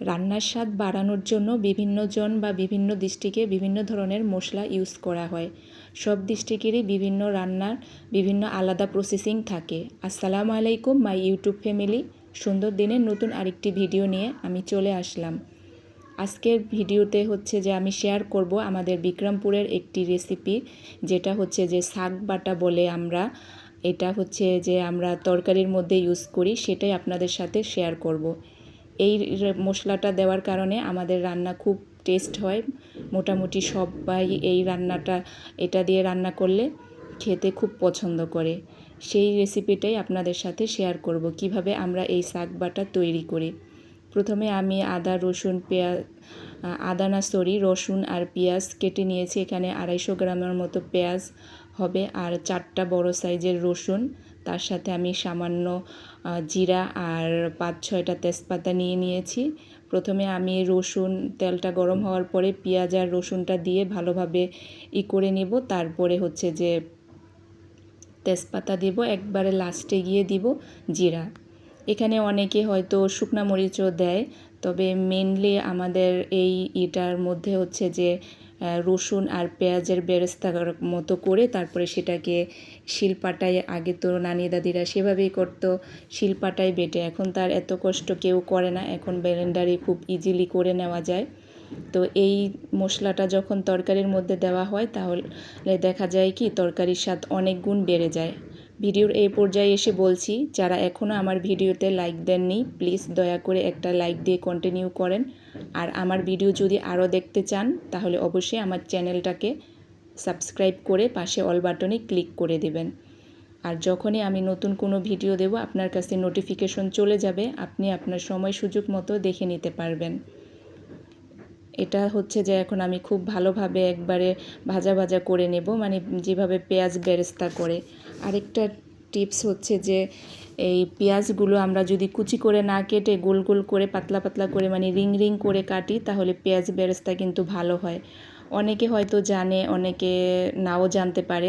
রান্নার স্বাদ বাড়ানোর জন্য বিভিন্ন জন বা বিভিন্ন ডিস্ট্রিক্টে বিভিন্ন ধরনের মশলা ইউজ করা হয়। সব ডিস্ট্রিক্টেরই বিভিন্ন রান্নার বিভিন্ন আলাদা প্রসেসিং থাকে। আসসালামু আলাইকুম, মাই ইউটিউব ফ্যামিলি। সুন্দর দিনের নতুন আরেকটি ভিডিও নিয়ে আমি চলে আসলাম। আজকের ভিডিওতে হচ্ছে যে আমি শেয়ার করব আমাদের বিক্রমপুরের একটি রেসিপি, যেটা হচ্ছে যে শাক বাটা বলে আমরা, এটা হচ্ছে যে আমরা তরকারির মধ্যে ইউজ করি, সেটাই আপনাদের সাথে শেয়ার করব। এই মশলাটা দেওয়ার কারণে আমাদের রান্না খুব টেস্ট হয়। মোটামুটি সবাই এই রান্নাটা, এটা দিয়ে রান্না করলে খেতে খুব পছন্দ করে। সেই রেসিপিটাই আপনাদের সাথে শেয়ার করব, কীভাবে আমরা এই শাক বাটা তৈরি করি। প্রথমে আমি আদা, রসুন, পেঁয়াজ আদা না সরি রসুন আর পেঁয়াজ কেটে নিয়েছি। এখানে আড়াইশো গ্রামের মতো পেঁয়াজ হবে আর চারটা বড় সাইজের রসুন তার সাথে আমি সামান্য জিরা আর পাঁচ ছয়টা তেজপাতা নিয়ে নিয়েছি। প্রথমে আমি রসুন, তেলটা গরম হওয়ার পরে পেঁয়াজ আর রসুনটা দিয়ে ভালোভাবে ই করে নিব। তারপরে হচ্ছে যে তেজপাতা দিব, একবারে লাস্টে গিয়ে দিব জিরা। এখানে অনেকে হয়তো শুকনা মরিচও দেয়, তবে মেনলি আমাদের এই ইটার মধ্যে হচ্ছে যে রসুন আর পেঁয়াজের বেরেস্তা মতো করে তারপরে সেটাকে শিলপাটায়, আগে তো নানি দাদিরা সেভাবেই করতো, শিলপাটায় বেটে। এখন তার এত কষ্ট কেউ করে না, এখন ব্লেন্ডারে খুব ইজিলি করে নেওয়া যায়। তো এই মশলাটা যখন তরকারির মধ্যে দেওয়া হয়, তাহলে দেখা যায় কি, তরকারির স্বাদ অনেক গুণ বেড়ে যায়। ভিডিওর এই পর্যায়ে এসে বলছি, যারা এখনও আমার ভিডিওতে লাইক দেননি প্লিজ দয়া করে একটা লাইক দিয়ে কন্টিনিউ করেন। আর আমার ভিডিও যদি আরও দেখতে চান, তাহলে অবশ্যই আমার চ্যানেলটাকে সাবস্ক্রাইব করে পাশে অল বাটনে ক্লিক করে দেবেন। আর যখনই আমি নতুন কোনো ভিডিও দেব, আপনার কাছে নোটিফিকেশন চলে যাবে, আপনি আপনার সময় সুযোগ মতো দেখে নিতে পারবেন। এটা হচ্ছে যে এখন আমি খুব ভালোভাবে একবারে ভাজা ভাজা করে নেব মানে যেভাবে পেঁয়াজ বেরেস্তা করে। আরেকটা টিপস হচ্ছে যে এই পেঁয়াজগুলো আমরা যদি কুচি করে না কেটে গোল গোল করে, পাতলা পাতলা করে মানে রিং রিং করে কাটি, তাহলে পেঁয়াজ বেরেস্তা কিন্তু ভালো হয়। অনেকে হয়তো জানে, অনেকে নাও জানতে পারে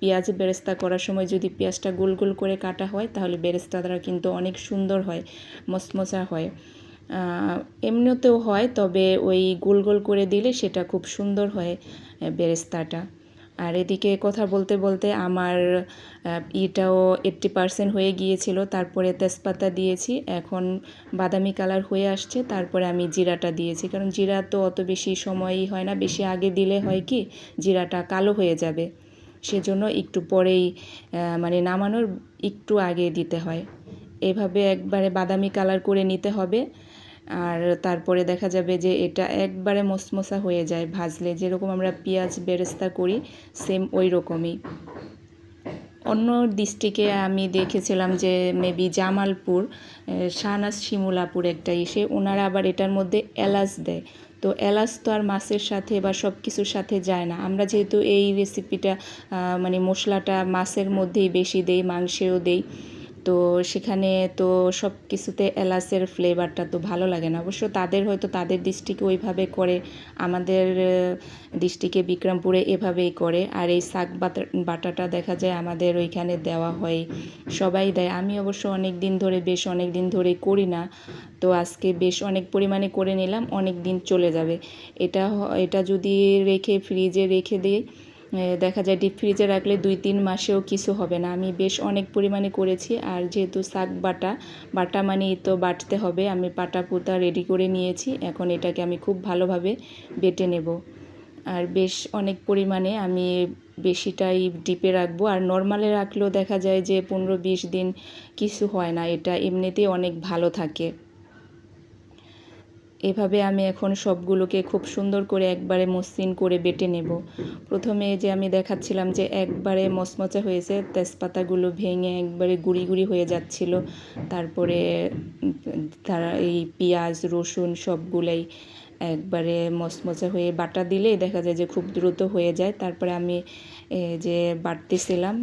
পেঁয়াজ বেরেস্তা করার সময় যদি পেঁয়াজটা গোল গোল করে কাটা হয়, তাহলে বেরেস্তাটা কিন্তু অনেক সুন্দর হয়, মসমসা হয়। এমনিতেও হয়, তবে ওই গোল গোল করে দিলে সেটা খুব সুন্দর হয় বেরেস্তাটা। আর এদিকে কথা বলতে বলতে আমার ইটাও এইট্টি পারসেন্ট হয়ে গিয়েছিল। তারপরে তেজপাতা দিয়েছি। এখন বাদামি কালার হয়ে আসছে। তারপরে আমি জিরাটা দিয়েছি। কারণ জিরা তো অত বেশি সময়ই হয় না। বেশি আগে দিলে হয় কি, জিরাটা কালো হয়ে যাবে। সেজন্য একটু পরেই মানে নামানোর একটু আগে দিতে হয়। এভাবে একবারে বাদামি কালার করে নিতে হবে। আর তারপরে দেখা যাবে যে এটা একবারে মসমসা হয়ে যায়। ভাজলে যেরকম আমরা পেঁয়াজ বেরেস্তা করি সেম ওই রকমই অন্য ডিস্ট্রিক্টে আমি দেখেছিলাম যে মেবি জামালপুর শাহনাজ শিমুলাপুর একটা এসে ওনারা আবার এটার মধ্যে এলাচ দেয়। তো এলাচ তো আর মাছের সাথে বা সব কিছুর সাথে যায় না। আমরা যেহেতু এই রেসিপিটা মানে মশলাটা মাছের মধ্যেই বেশি দেই, মাংসেও দেই তো সেখানে তো সব কিছুতে এলাচের ফ্লেভারটা তো ভালো লাগে না। অবশ্য তাদের হয়তো তাদের ডিস্ট্রিক্টে ওইভাবে করে, আমাদের ডিস্ট্রিক্টে বিক্রমপুরে এভাবেই করে। আর এই শাক বাটা বাটাটা দেখা যায় আমাদের ওইখানে দেওয়া হয়, সবাই দেয়। আমি অবশ্য অনেক দিন ধরে, বেশ অনেক দিন ধরে করি না। তো আজকে বেশ অনেক পরিমাণে করে নিলাম অনেক দিন চলে যাবে। এটা এটা যদি রেখে ফ্রিজে রেখে দিই দেখা যায় ডিপ ফ্রিজে রাখলে দুই, তিন মাসেও কিছু হবে না। আমি বেশ অনেক পরিমাণে করেছি আর যেহেতু শাক বাটা বাটা মানে তো বাটতে হবে, আমি পাটা পুতা রেডি করে নিয়েছি, এখন এটাকে আমি খুব ভালোভাবে বেটে নেব। আর বেশ অনেক পরিমাণে আমি বেশিটাই ডিপে রাখব, আর নর্মালে রাখলেও দেখা যায় যে পনেরো, বিশ দিন কিছু হয় না, এটা এমনিতেই অনেক ভালো থাকে। এভাবে আমি এখন সবগুলোকে খুব সুন্দর করে একবারে মসৃণ করে বেটে নেব। প্রথমে যে আমি দেখাচ্ছিলাম যে একবারে মচমচে হয়েছে, তেজপাতাগুলো ভেঙে একবারে গুঁড়ি গুঁড়ি হয়ে যাচ্ছিল। তারপরে তারা এই পেঁয়াজ, রসুন সবগুলোই একবারে মচমচে হয়ে বাটা দিলেই দেখা যায় যে খুব দ্রুত হয়ে যায়। তারপরে আমি যে বাটতেছিলাম,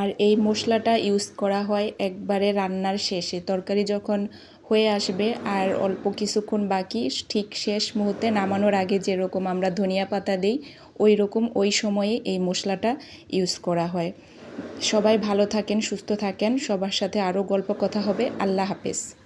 আর এই মশলাটা ইউজ করা হয় একবারে রান্নার শেষে। তরকারি যখন হয়ে আসবে আর অল্প কিছুক্ষণ বাকি ঠিক শেষ মুহূর্তে নামানোর আগে যেরকম আমরা ধনিয়া পাতা দিই ওই রকম ওই সময়ে এই মশলাটা ইউজ করা হয়। সবাই ভালো থাকেন, সুস্থ থাকেন, সবার সাথে আরও গল্প কথা হবে। আল্লাহ হাফেজ।